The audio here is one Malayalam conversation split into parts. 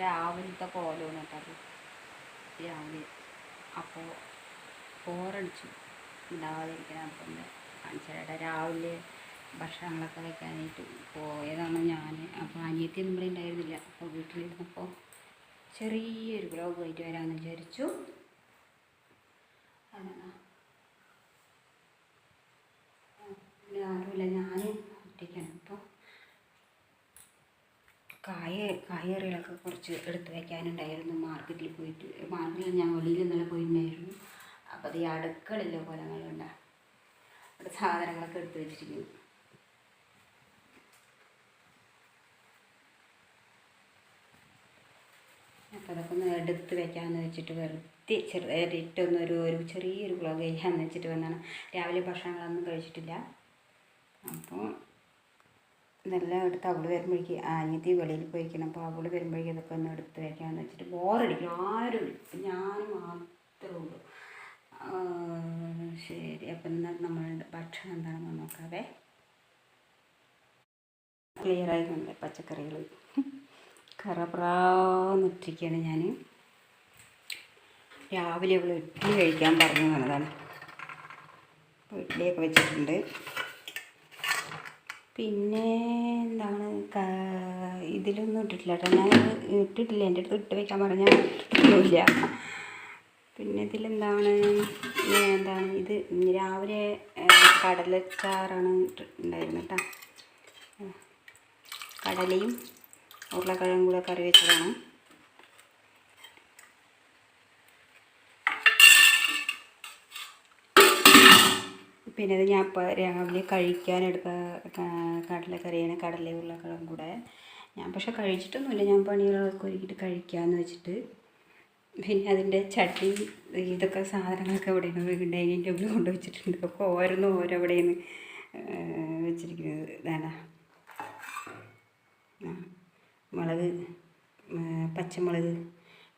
രാവിലത്തെ കോലമാണ് കേട്ടത് രാവിലെ അപ്പോൾ ബോറടിച്ചു. ഉണ്ടാവാതിരിക്കണം അപ്പം കാണിച്ചാൽ രാവിലെ ഭക്ഷണങ്ങളൊക്കെ വെക്കാനായിട്ട് പോയതാണ് ഞാൻ. അപ്പോൾ അനിയത്തി ഇവിടെ ഉണ്ടായിരുന്നില്ല. അപ്പോൾ വീട്ടിലിരുന്നപ്പോൾ ചെറിയൊരു ബ്ലോഗ് ആയിട്ട് വരാമെന്ന് വിചാരിച്ചു. പിന്നെ ആരുമില്ല. ഞാനും ഒറ്റയ്ക്കാണ്. അപ്പോൾ കായ കായറികളൊക്കെ കുറച്ച് എടുത്ത് വയ്ക്കാനുണ്ടായിരുന്നു മാർക്കറ്റിൽ പോയിട്ട് മാർക്കറ്റിൽ ഞാൻ വെളിയിൽ ഇന്നലെ പോയിട്ടുണ്ടായിരുന്നു. അപ്പോൾ അത് ഈ അടുക്കളിലെ കൊലങ്ങളുണ്ട് അവിടെ സാധനങ്ങളൊക്കെ എടുത്ത് വെച്ചിരിക്കുന്നു. അപ്പോൾ അതൊക്കെ ഒന്ന് എടുത്ത് വെക്കാമെന്ന് വെച്ചിട്ട് വെറുതെ ചെറുതായിട്ടൊന്ന് ഒരു ഒരു ചെറിയൊരു വ്ളോഗ് ചെയ്യാമെന്ന് വെച്ചിട്ട് വന്നാണ് രാവിലെ ഭക്ഷണങ്ങളൊന്നും കഴിച്ചിട്ടില്ല. അപ്പോൾ ഇതെല്ലാം എടുത്ത് അവൾ വരുമ്പോഴേക്ക് അനിയത്തി വെളിയിൽ പോയിരിക്കണം അപ്പോൾ അവൾ വരുമ്പോഴേക്കും ഇതൊക്കെ ഒന്ന് എടുത്ത് വയ്ക്കാമെന്ന് വെച്ചിട്ട് ബോറടിക്കും ആരും ഞാൻ മാത്രമേ ഉള്ളൂ. ശരി. അപ്പം എന്നാൽ നമ്മളുടെ ഭക്ഷണം എന്താണെന്ന് നോക്കാവേ. ക്ലിയറായി ആയിട്ടുണ്ട് പച്ചക്കറികൾ കറപ്രാന്നിട്ടിരിക്കുകയാണ് ഞാൻ രാവിലെ അവൾ ഇഡ്ഡലി കഴിക്കാൻ പറഞ്ഞു തന്നതാണ് അപ്പോൾ ഇഡ്ഡലിയൊക്കെ വെച്ചിട്ടുണ്ട്. പിന്നെ എന്താണ് ഇതിലൊന്നും ഇട്ടിട്ടില്ല കേട്ടോ ഞാൻ ഇട്ടിട്ടില്ല. എന്റെ അടുത്ത് ഇട്ട് വെക്കാൻ പറഞ്ഞാൽ പിന്നെ ഇതിലെന്താണ്? എന്താണ്? ഇത് രാവിലെ കടലച്ചാറാണ് ഉണ്ടായിരുന്നു കേട്ടോ കടലയും ഉരുളക്കിഴങ്ങും കൂടെ കറി വെച്ചതാണ്. പിന്നെ ഇത് ഞാൻ ഇപ്പോൾ രാവിലെ കഴിക്കാൻ എടുത്ത കടലക്കറിയാണ് കടല ഉരുളക്കളും കൂടെ. ഞാൻ പക്ഷെ കഴിച്ചിട്ടൊന്നുമില്ല. ഞാൻ പണികളൊക്കെ ഒരുക്കിയിട്ട് കഴിക്കാമെന്ന് വെച്ചിട്ട്. പിന്നെ അതിന്റെ ചട്ടി ഇതൊക്കെ സാധനങ്ങളൊക്കെ എവിടെയാണ്? ഡൈനിങ് ടേബിൾ കൊണ്ട് വെച്ചിട്ടുണ്ട്. അപ്പോൾ ഓരോന്നും ഓരോ എവിടെയാണ് വെച്ചിരിക്കുന്നത്. ഇതാണ്. മുളക് പച്ചമുളക്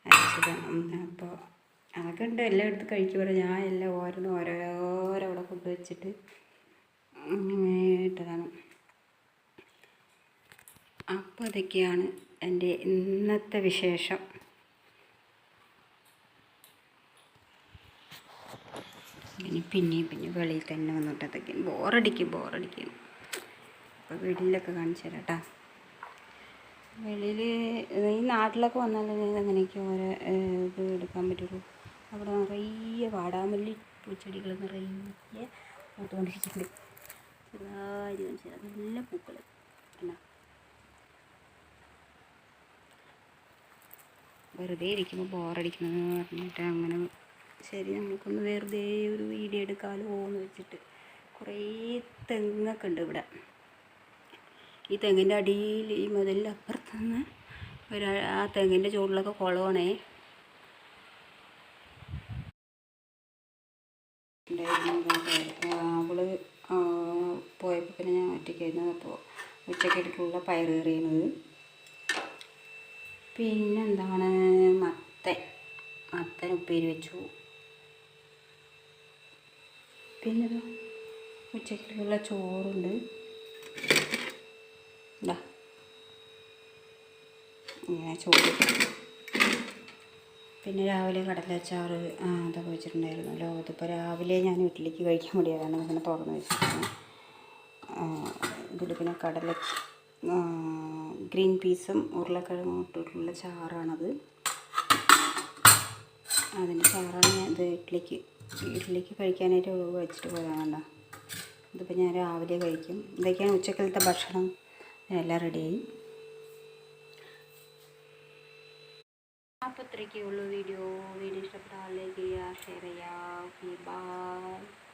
അരച്ചത്. അപ്പോൾ അതൊക്കെ ഉണ്ട് എല്ലാം എടുത്ത് കഴിക്കുക പറഞ്ഞാൽ ഞാൻ എല്ലാം ഓരോന്ന് ഓരോരോ അവിടെ കൊണ്ട് വെച്ചിട്ട് ഇട്ടതാണ്. അപ്പോൾ അതൊക്കെയാണ് എന്റെ ഇന്നത്തെ വിശേഷം. ഇനി പിന്നെയും പിന്നെ വെളിയിൽ തന്നെ വന്നിട്ട് അതൊക്കെ ബോറടിക്കും ബോറടിക്കും. അപ്പോൾ വെളിയിലൊക്കെ കാണിച്ചു തരാം കേട്ടോ വെളിയിൽ ഈ നാട്ടിലൊക്കെ വന്നാൽ അങ്ങനെയൊക്കെ ഓരോ ഇത് എടുക്കാൻ പറ്റുള്ളൂ? അവിടെ നിറയെ വാടാമല്ലി പൂച്ചെടികൾ നിറയെ പൂത്തുകൊണ്ടിരിക്കുന്നുണ്ട്. ചെറുതായി കാണിച്ചു നല്ല പൂക്കൾ എന്നാ വെറുതെ ഇരിക്കുമ്പോൾ ബോറടിക്കണമെന്ന് പറഞ്ഞിട്ട് അങ്ങനെ ശരി നമുക്കൊന്ന് വെറുതെ ഒരു വീഡിയോ എടുക്കാമല്ലോ എന്ന് വെച്ചിട്ട് കുറേ തെങ്ങൊക്കെ ഉണ്ട് ഇവിടെ. ഈ തെങ്ങിന്റെ അടിയിൽ ഈ മതിലിന്റെ അപ്പുറത്തുനിന്ന് ഒരു ആ തെങ്ങിന്റെ ചുവട്ടിലൊക്കെ കുളമാണേ. ഉണ്ടായിരുന്നു അവൾ ആ, പോയപ്പോൾ പിന്നെ ഞാൻ ഒറ്റയ്ക്കായിരുന്നു. അപ്പോൾ ഉച്ചക്കടിക്കുള്ള പയർ കറിയുന്നത് പിന്നെന്താണ് മത്തൻ. മത്തൻ ഉപ്പേരി വെച്ചു. പിന്നെ ദാ ഉച്ചക്കലുള്ള ചോറുണ്ട്. ഇതാ ഇങ്ങനെ ചോറ്. പിന്നെ രാവിലെ കടലച്ചാറ് അതൊക്കെ വെച്ചിട്ടുണ്ടായിരുന്നല്ലോ അതിപ്പോൾ രാവിലെ ഞാൻ വീട്ടിലേക്ക് കഴിക്കാൻ വേണ്ടിയതാണ് ഇങ്ങനെ തുറന്ന് വെച്ചിരിക്കുന്നത് ഇതിൽ പിന്നെ കടല ഗ്രീൻ പീസും ഉരുളക്കിഴങ്ങും ഇട്ടിട്ടുള്ള ചാറാണത്. അതിന്റെ ചാറാണ് ഞാൻ ഇത് ഇഡ്ഡലിക്ക് ഇഡ്ഡലിക്ക് കഴിക്കാനായിട്ട് വെച്ചിട്ട് പോയതാണല്ലോ ഇതിപ്പോൾ ഞാൻ രാവിലെ കഴിക്കും. ഇതൊക്കെയാണ് ഉച്ചക്കലത്തെ ഭക്ഷണം. എല്ലാം റെഡിയായി അപ്പോൾ ഉള്ളൂ വീഡിയോ വീഡിയോ ഇഷ്ടപ്പെട്ടാൽ ലൈക്ക് ചെയ്യുക ഷെയർ ചെയ്യുക. Okay bye